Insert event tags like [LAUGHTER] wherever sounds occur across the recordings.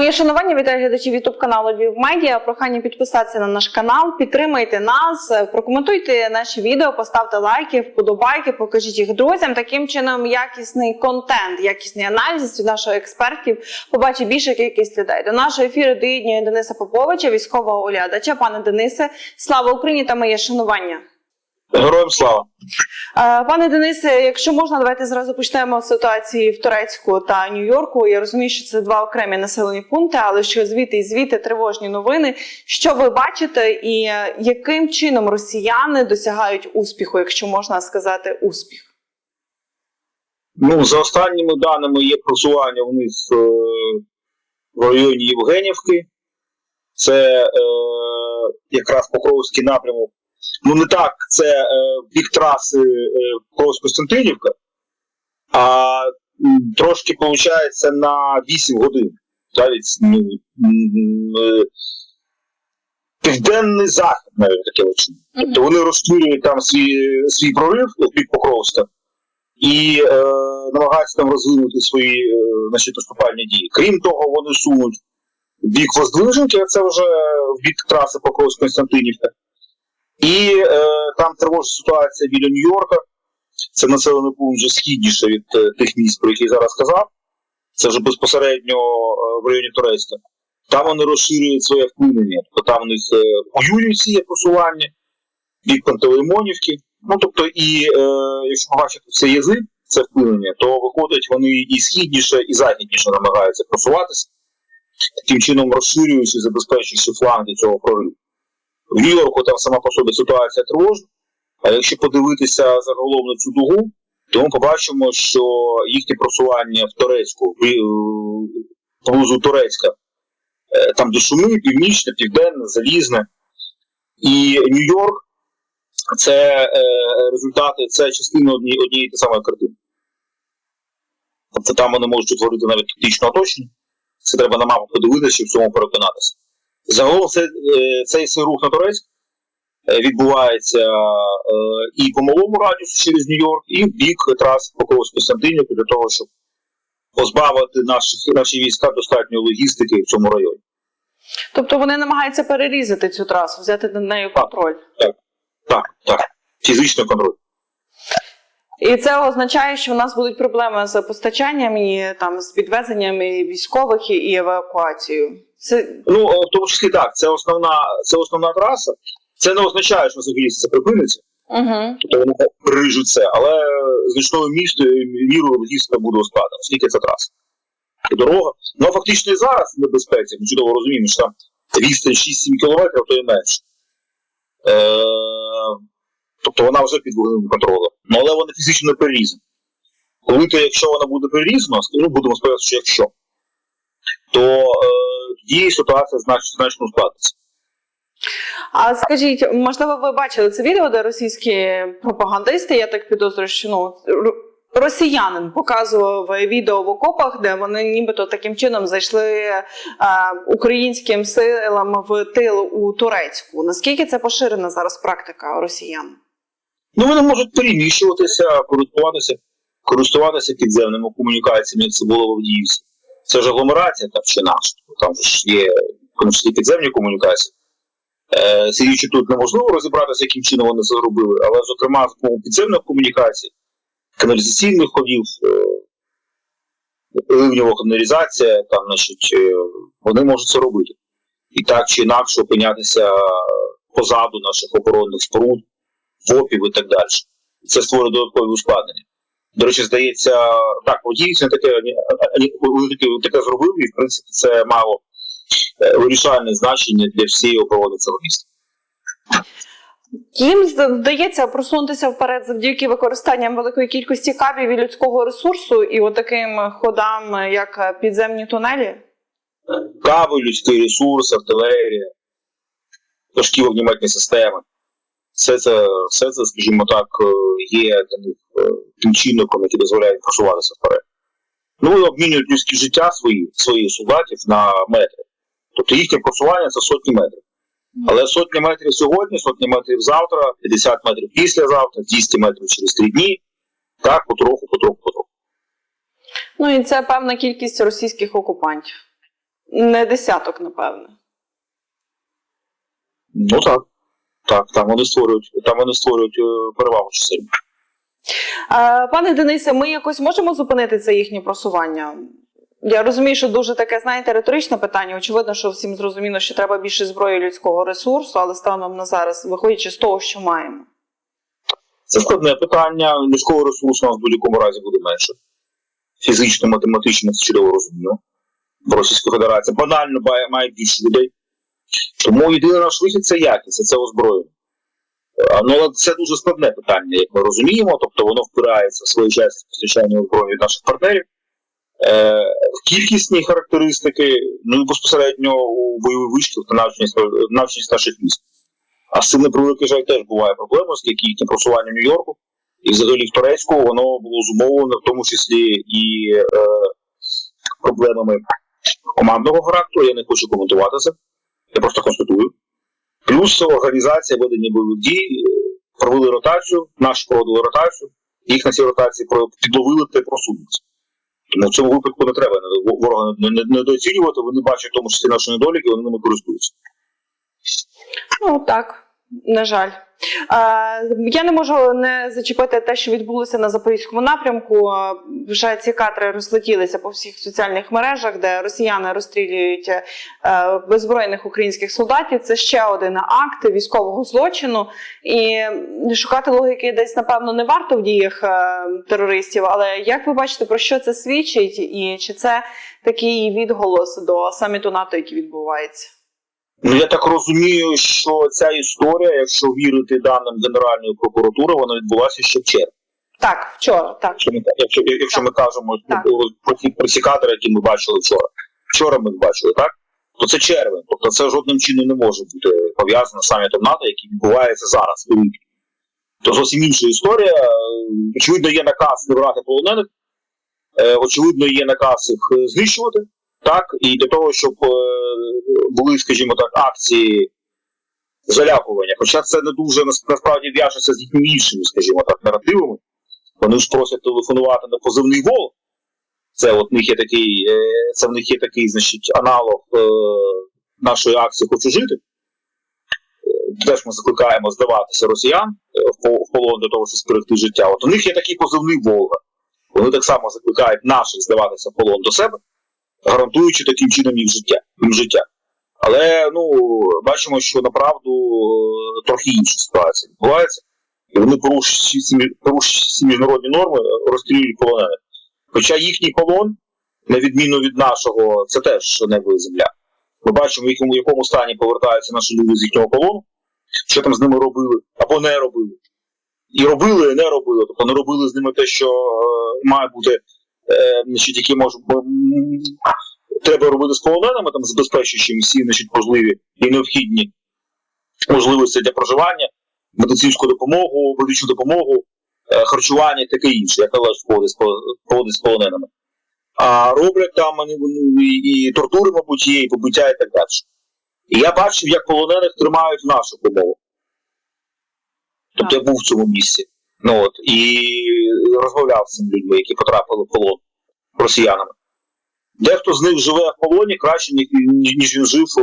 Моє шанування вітаю глядачів Ютуб каналу Львів Медіа. Прохання підписатися на наш канал, підтримайте нас, прокоментуйте наші відео, поставте лайки, вподобайки, покажіть їх друзям. Таким чином, якісний контент, якісний аналіз від наших експертів побачить більша кількість людей. До нашого ефіру доєднює Дениса Поповича, військового оглядача. Пане Денисе, слава Україні та моє шанування. Героям слава. Е, Пане Денисе, якщо можна, давайте зразу почнемо з ситуації в Турецьку та Нью-Йорку. Я розумію, що це два окремі населені пункти, але що звідти і звідти тривожні новини. Що ви бачите, і е, яким чином росіяни досягають успіху, якщо можна сказати, успіх? Ну, за останніми даними є просування в них е, в районі Євгенівки. Це е, якраз Покровський напрямок. Ну, не так, це е, бік траси е, Покровськ-Костянтинівка, а трошки виходить на 8 годин. Навіть ну, е, південний захід, навіть таке очі. Тобто вони розширюють там свій, свій прорив бік Покровська і е, намагаються там розвинути свої е, значить, наступальні дії. Крім того, вони сунуть бік Воздвиженки, а це вже бік траси покровськ константинівка І е, там тривожна ситуація біля Нью-Йорка. Це населений пункт вже східніше від е, тих міст, про які я зараз сказав. Це вже безпосередньо е, в районі Турецька. Там вони розширюють своє вплинення. Тобто там у них е, по Юрівці є просування, бік Пантелеймонівки. Ну тобто, і е, якщо побачити цей язик, це вплинення, то виходить, вони і східніше, і західніше намагаються просуватися, таким чином розширюючи, забезпечуючи фланги цього прориву. В Нью-Йорку там сама по собі ситуація тривожна, а якщо подивитися загалом на цю дугу, то ми побачимо, що їхнє просування в Турецьку, в- поблизу Турецька, е, там де шуми, північне, південне, залізне, і Нью-Йорк це е, результати, це частина однієї однієї та самої картини. Тобто там вони можуть утворити навіть тактичне оточення. Це треба на мапу подивитися, щоб в цьому переконатися. Загалом це, е, цей цей рух на Турецьк е, відбувається е, і по малому радіусу через Нью-Йорк, і в бік трас Покровської Константинівки для того, щоб позбавити наші, наші війська достатньої логістики в цьому районі. Тобто вони намагаються перерізати цю трасу, взяти над нею контроль. Так, так. Фізичний контроль. І це означає, що в нас будуть проблеми з постачанням і там з підвезенням і військових і евакуацією. Це Ну, е, в тому числі так, це основна, це основна траса. Це не означає, що взагалі це припиниться, угу. тобто вони переріжуть це, але значною містою мірою логістика буде ускладнена, оскільки це траса. Дорога. Ну, а фактично і зараз в небезпеці, ми чудово розуміємо, що там відстань 6-7 кілометрів, то і менше. Е, тобто вона вже під вогневим контролем. Ну, але вона фізично не перерізана. Коли то, якщо вона буде перерізана, ну будемо сподіватися, що якщо, то е, тоді ситуація значно, значно ускладниться. А скажіть, можливо, ви бачили це відео, де російські пропагандисти, я так підозрюю, що ну росіянин показував відео в окопах, де вони нібито таким чином зайшли е, українським силам в тил у Турецьку. Наскільки це поширена зараз практика росіян? Ну, вони можуть переміщуватися, користуватися, користуватися підземними комунікаціями, як це було в Авдіївці. Це ж агломерація так чи інакше. Там ж є числі підземні комунікації. Е, сидячи тут неможливо розібратися, яким чином вони це зробили, але, зокрема, з підземних комунікацій, каналізаційних ходів, е, ливнєва каналізація, там, значить, е, вони можуть це робити. І так чи інакше опинятися позаду наших оборонних споруд, ФОПів і так далі. Це створює додаткові ускладнення. До речі, здається, так, водійці таке, таке, таке зробили, і в принципі це мало е, вирішальне значення для всієї оборони цього міста. Їм зда- вдається просунутися вперед завдяки використанням великої кількості кабів і людського ресурсу і отаким ходам, як підземні тунелі. Кави, людський ресурс, артилерія, важкі вогнеметні системи. Все це, все це, скажімо так, е, є для них тим чинником, який дозволяє їм просуватися вперед. Ну, вони обмінюють людські життя свої, своїх солдатів на метри. Тобто їхнє просування це сотні метрів. Але сотні метрів сьогодні, сотні метрів завтра, 50 метрів післязавтра, 200 метрів через 3 дні. Так, потроху, потроху, потроху. Ну і це певна кількість російських окупантів. Не десяток, напевне. Ну так. Так, там вони створюють, там вони створюють е, перевагу чисельну. Е, Пане Денисе, ми якось можемо зупинити це їхнє просування? Я розумію, що дуже таке, знаєте, риторичне питання. Очевидно, що всім зрозуміло, що треба більше зброї людського ресурсу, але станом на зараз, виходячи з того, що маємо. Це складне питання. Людського ресурсу у нас в будь-якому разі буде менше. Фізично, математично це чудово розумію. В Російській Федерації банально має більше людей. Тому єдиний наш вихід це якість, це озброєння. А, Ну, це дуже складне питання, як ми розуміємо, тобто воно впирається в своєчасне постачання озброєння від наших партнерів. Е, кількісні характеристики, ну і безпосередньо у бойових вишків та навченість, наших міст. А з цим жаль теж буває проблема, оскільки їхнє просування в Нью-Йорку і взагалі в Турецьку воно було зумовлено в тому числі і е, проблемами командного характеру. Я не хочу коментувати це. Я просто констатую. Плюс організація ведення бойових дій провели ротацію, наші проводили ротацію, їх на цій ротації підловили та просунулися. Тому цьому випадку не треба ворога не- не- недооцінювати, вони бачать в тому числі наші недоліки, вони ними користуються. Ну так, на жаль. Я не можу не зачепити те, що відбулося на запорізькому напрямку. Вже ці кадри розлетілися по всіх соціальних мережах, де росіяни розстрілюють е, беззбройних українських солдатів. Це ще один акт військового злочину. І шукати логіки десь, напевно, не варто в діях е, терористів. Але як ви бачите, про що це свідчить, і чи це такий відголос до саміту НАТО, який відбувається? Ну я так розумію, що ця історія, якщо вірити даним Генеральної прокуратури, вона відбулася ще в червні. Так, вчора, так. Якщо ми, якщо, якщо ми кажемо Так. про ці про ці кадри, які ми бачили вчора. Вчора ми бачили, так? То це червень. Тобто це жодним чином не може бути пов'язано з самітом НАТО, який відбувається зараз у липні. То зовсім інша історія. Очевидно, є наказ не брати полонених, Е, очевидно, є наказ їх знищувати. Так, і для того, щоб е, були, скажімо так, акції залякування. Хоча це не дуже насправді в'яжеться з іншими, скажімо так, наративами. Вони ж просять телефонувати на позивний волк. Це от в них є такий, е, це в них є такий, значить, аналог е, нашої акції Хочу жити. Теж ми закликаємо здаватися росіян е, в полон для того, щоб зберегти життя. От у них є такий позивний Волга. Вони так само закликають наших здаватися в полон до себе, гарантуючи таким чином їм життя. Їм життя. Але ну бачимо, що направду е, трохи інша ситуація відбувається, і вони порушують всі, міжнародні норми, розстрілюють полонених. Хоча їхній полон, на відміну від нашого, це теж небо і земля. Ми бачимо, в якому, в якому стані повертаються наші люди з їхнього полону, що там з ними робили або не робили. І робили, і не робили. Тобто не робили з ними те, що е, має бути, е, значить, які можуть м, треба робити з полоненими, там забезпечуючи їм всі значить, можливі і необхідні можливості для проживання, медицинську допомогу, медичну допомогу, е, харчування, таке інше, яке належить входить з полоненими. А роблять там вони і, і тортури, мабуть, є, і побиття, і так далі. І я бачив, як полонених тримають в наших умовах. Тобто я був в цьому місці. Ну от і розмовляв з цими людьми, які потрапили в полон росіянами. Дехто з них живе в полоні краще, ніж, він жив е,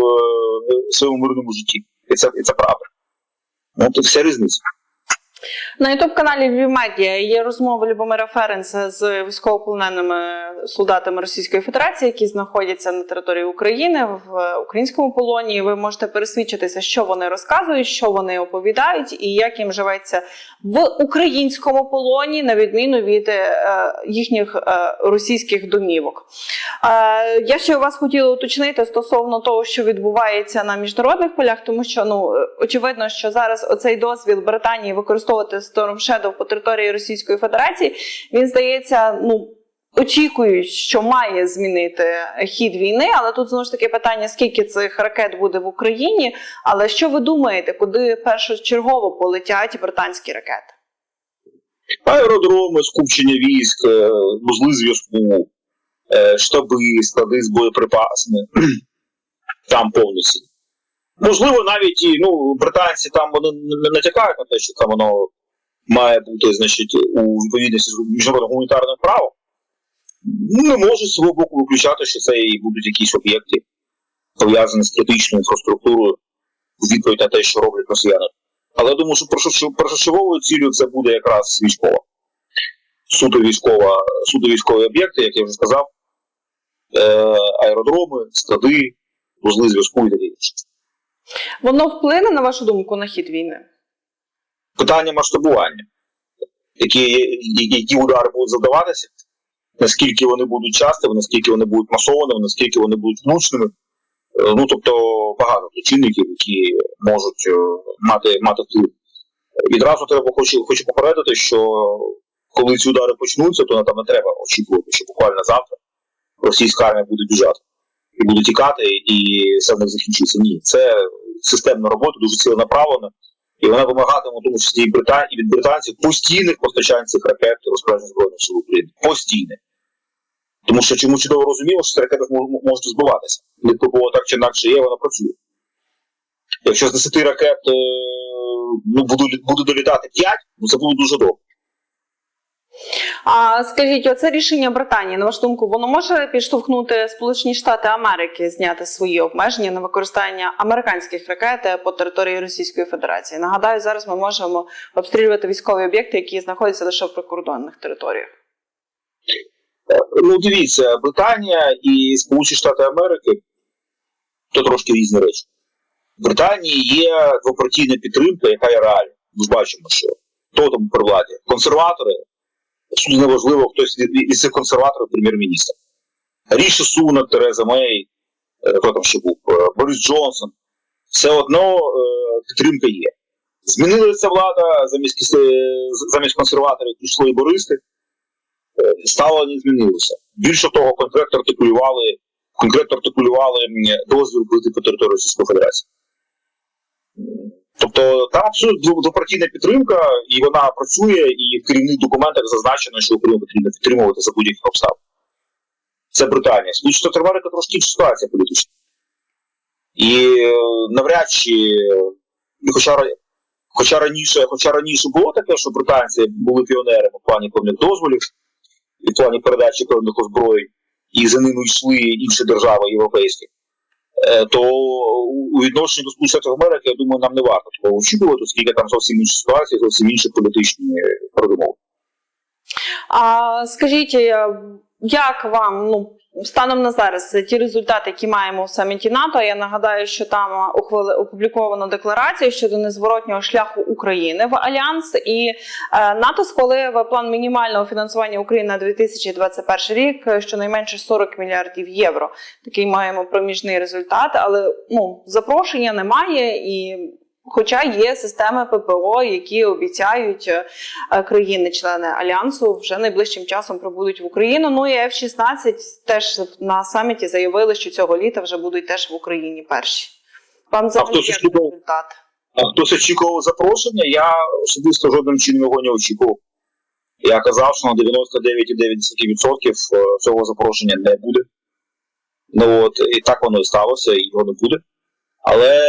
в своєму мирному житті. І це, і це правда. Ну, тут вся різниця. На ютуб-каналі Вівмедія є розмова Любомира Ференса з військовополоненими солдатами Російської Федерації, які знаходяться на території України в українському полоні. Ви можете пересвідчитися, що вони розказують, що вони оповідають, і як їм живеться в українському полоні, на відміну від е, їхніх е, російських домівок. Е, я ще вас хотіла уточнити стосовно того, що відбувається на міжнародних полях, тому що ну е, очевидно, що зараз оцей дозвіл Британії використовувати Storm Shadow по території Російської Федерації, він здається, ну. Очікують, що має змінити хід війни, але тут знову ж таки питання: скільки цих ракет буде в Україні. Але що ви думаєте, куди першочергово полетять британські ракети? Аеродроми, скупчення військ, е, вузли зв'язку, е, штаби, склади з боєприпасами. [CLEARS THROAT] Там повністю. Можливо, навіть і ну, британці там вони не натякають на те, що там воно має бути значить, у відповідності з міжнародним гуманітарним правом. Не можуть з свого боку виключати, що це і будуть якісь об'єкти пов'язані з критичною інфраструктурою відповідь на те, що роблять росіяни. Але я думаю, що першоч- першочерговою цілею це буде якраз військова. Суто військова, суто військові об'єкти, як я вже сказав, е, аеродроми, склади, вузли зв'язку і таке інше. Воно вплине на вашу думку на хід війни? Питання масштабування, які, які удари будуть завдаватися, наскільки вони будуть частими, наскільки вони будуть масованими, наскільки вони будуть влучними. Е, Ну, тобто багато чинників, які можуть е, мати, мати вплив. Відразу треба хочу, хочу попередити, що коли ці удари почнуться, то там не треба очікувати, що буквально завтра російська армія буде біжати і буде тікати, і все в них закінчиться. Ні, це системна робота, дуже ціленаправлена, і вона вимагатиме, в тому числі і, Брита... і від британців постійних постачань цих ракет розпоряджень збройних сил України. Постійних. Тому що чому чудово розуміло, що м- можуть збиватися. Відповідно, так чи інакше є, вона працює. Якщо з 10 ракет е, ну, буду, буду долітати 5, ну це буде дуже добре. А скажіть, оце рішення Британії, на вашу думку, воно може підштовхнути Сполучені Штати Америки зняти свої обмеження на використання американських ракет по території Російської Федерації? Нагадаю, зараз ми можемо обстрілювати військові об'єкти, які знаходяться лише в прикордонних територіях. Ну, дивіться, Британія і Сполучені Штати Америки то трошки різні речі. В Британії є двопартійна підтримка, яка є реальна. Ми ж бачимо, що хто там при владі? Консерватори, неважливо, хтось від цих консерваторів прем'єр-міністр. Ріші Сунак, Тереза Мей, е, хто там ще був, е, Борис Джонсон. Все одно е, підтримка є. Змінилася влада замість, замість консерваторів пішли лейбористи ставлення не змінилося. Більше того, конкретно артикулювали, конкретно артикулювали дозвіл бити по території Російської Федерації. Тобто там абсолютно двопартійна підтримка, і вона працює, і в керівних документах зазначено, що Україну потрібно підтримувати за будь-яких обставин. Це Британія. Сполучені Штати Америки трошки ситуація політична. І е, навряд чи, ну, хоча, хоча, раніше, хоча раніше було таке, що британці були піонерами в плані певних дозволів, і плані передачі певних озброєнь, і за ними йшли інші держави європейські, е, то у- відношенні до Сполучених Штатів Америки, я думаю, нам не варто такого очікувати, оскільки там зовсім інші ситуації, зовсім інші політичні передумови. А скажіть, е, як вам ну станом на зараз ті результати, які маємо в саміті НАТО? Я нагадаю, що там опубліковано декларацію щодо незворотнього шляху України в альянс, і е, НАТО схвалив план мінімального фінансування України на 2021 рік, е, щонайменше 40 мільярдів євро. Такий маємо проміжний результат, але ну запрошення немає і. Хоча є системи ППО, які обіцяють е, е, країни-члени альянсу вже найближчим часом прибудуть в Україну. Ну і F-16 теж на саміті заявили, що цього літа вже будуть теж в Україні перші. Вам очікував? результат? А хтось очікував запрошення, я особисто жодним чином його не очікував. Я казав, що на 99,9% е, цього запрошення не буде. Ну от, і так воно і сталося, і його не буде. Але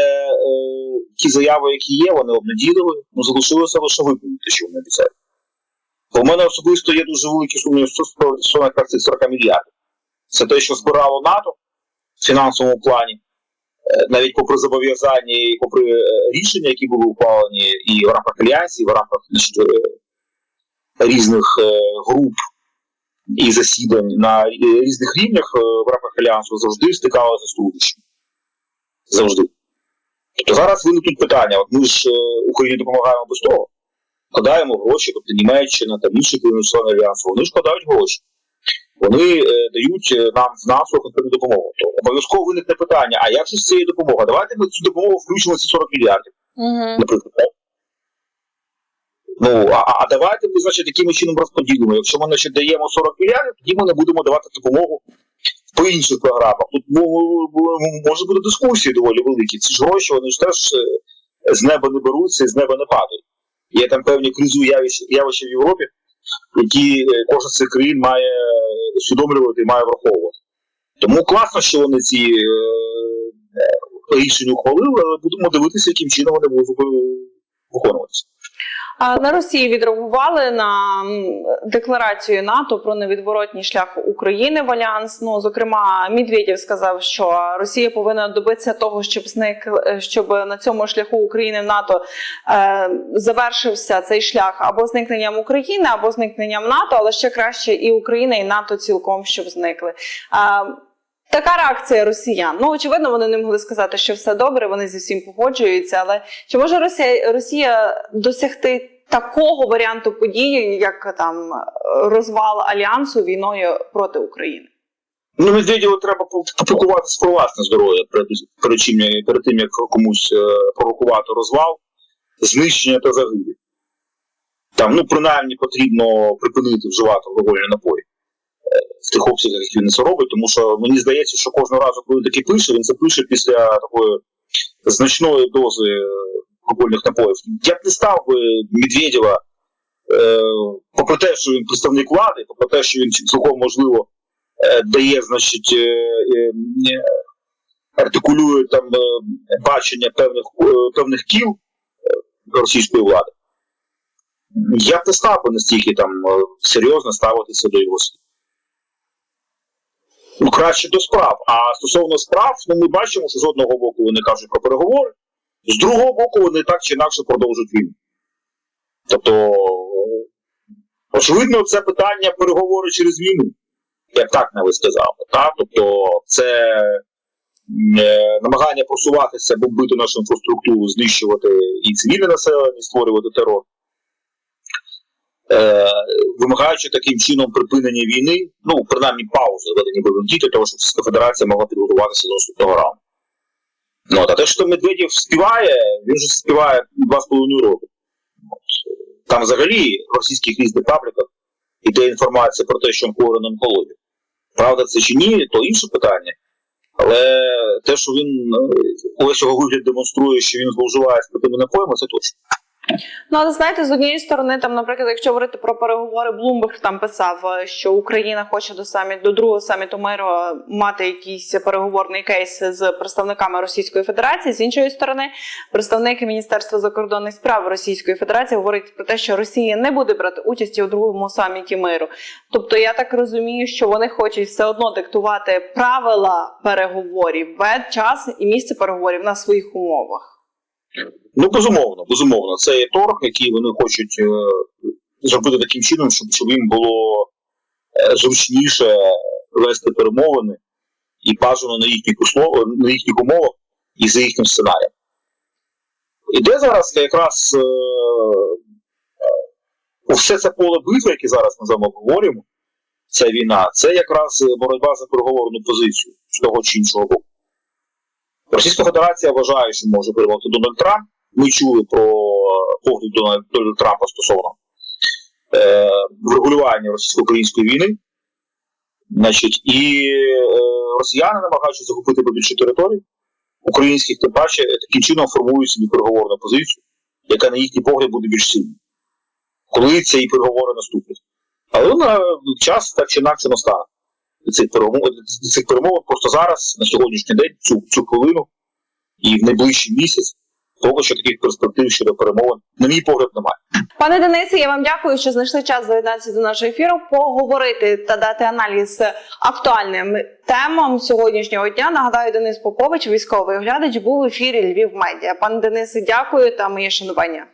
ті заяви, які є, вони обнадійливі, ну залишилося лише виконати, що вони обіцяють. Бо мене особисто є дуже великі сумніви стосовно цих 40 мільярдів. Це те, що збирало НАТО в фінансовому плані, Е, навіть попри зобов'язання і попри е, рішення, які були ухвалені і в рамках альянсів, і в рамках е, різних груп і засідань на різних рівнях в рамках альянсу завжди стикалися з труднощами. Завжди. Тобто зараз виникнуть питання. От ми ж е, Україні допомагаємо без того, вкладаємо гроші, тобто Німеччина та інші країни альянсу, вони ж вкладають гроші. Вони е, дають е, нам фінансову конкретну допомогу. То обов'язково виникне питання: а як же з цією допомогою? Давайте ми цю допомогу включимо ці 40 мільярдів, Угу. наприклад. Ну, а, а давайте ми, значить, таким чином розподілимо. Якщо ми значить, даємо 40 мільярдів, тоді ми не будемо давати допомогу по інших програмах. Тут може бути дискусії доволі великі. Ці ж гроші вони ж теж е, з неба не беруться і з неба не падають. Є там певні кризові явища, явища в Європі, які е, кожен з цих країн має усвідомлювати і має враховувати. Тому класно, що вони ці е, е, рішення ухвалили, але будемо дивитися, яким чином вони будуть е, виконуватися. На Росії відреагували на декларацію НАТО про невідворотній шлях України в альянс. Ну зокрема, Медведєв сказав, що Росія повинна добитися того, щоб зник щоб на цьому шляху України в НАТО е, завершився цей шлях або зникненням України, або зникненням НАТО, але ще краще і Україна, і НАТО цілком щоб зникли. А, Така реакція росіян. Ну очевидно, вони не могли сказати, що все добре, вони зі всім погоджуються. Але чи може Росія Росія досягти такого варіанту події, як там розвал альянсу війною проти України? Ну, Медведєву треба попікуватися про власне здоров'я перед, чим, перед тим, як комусь е, провокувати розвал, знищення та загибель. Там, ну, принаймні, потрібно припинити вживати алкогольні напої в тих обсягах, які він це робить, тому що мені здається, що кожного разу, коли він таке пише, він це пише після такої значної дози е, алкогольних напоїв. Я б не став би Медведєва, е, попри те, що він представник влади, попри те, що він цілком можливо е, дає, значить, артикулює там бачення певних, певних кіл російської влади. Я б не став би настільки там серйозно ставитися до його слів. Ну, краще до справ. А стосовно справ, ну ми бачимо, що з одного боку вони кажуть про переговори, з другого боку, вони так чи інакше продовжують війну. Тобто, очевидно, це питання переговори через війну, як так навіть сказав. Так? Тобто, це е, намагання просуватися, бомбити нашу інфраструктуру, знищувати і цивільне населення, створювати терор. Е, вимагаючи таким чином припинення війни, ну, принаймні паузи ведення бойових дій, для того, щоб Російська Федерація могла підготуватися до наступного раунду. Ну, а те, що Медведєв співає, він же співає два з половиною роки. Там взагалі в російських різних пабліках іде інформація про те, що хворий на онкологію. Правда, це чи ні, то інше питання. Але те, що він увесь його вигляд демонструє, що він зловживає з такими напоями, це точно. Ну, але знаєте, з однієї сторони, там, наприклад, якщо говорити про переговори, Блумберг там писав, е, що Україна хоче до саміт до другого саміту миру мати якийсь переговорний кейс з представниками Російської Федерації. З іншої сторони, представник Міністерства закордонних справ Російської Федерації говорить про те, що Росія не буде брати участі у другому саміті миру. Тобто, я так розумію, що вони хочуть все одно диктувати правила переговорів, вед час і місце переговорів на своїх умовах. Ну, безумовно, безумовно. Це є торг, який вони хочуть е, зробити таким чином, щоб, щоб їм було е, зручніше вести перемовини і бажано на їхніх услов, на їхніх умовах і за їхнім сценарієм. Іде зараз якраз е, е, все це поле битви, яке зараз ми з вами говоримо, ця війна, це якраз боротьба за переговорну позицію з того чи іншого боку. Російська Федерація вважає, що може перемогти Дональд Трамп. Ми чули про погляд Дональда Трампа стосовно е, врегулювання російсько-української війни. Значить, і е, росіяни намагаються захопити побільше територій українських, тим паче таким чином формують собі переговорну позицію, яка на їхній погляд буде більш сильною. Коли ці переговори наступлять. Але на час так чи інакше настане цих перемов цих перемовин просто зараз, на сьогоднішній день, цю цю хвилину і в найближчий місяць, поки що таких перспектив щодо перемовин, на мій погляд, немає. Пане Денисе, я вам дякую, що знайшли час доєднатися до нашого ефіру, поговорити та дати аналіз актуальним темам сьогоднішнього дня. Нагадаю, Денис Попович, військовий оглядач, був в ефірі Львів Медіа. Пане Денисе, дякую та моє шанування.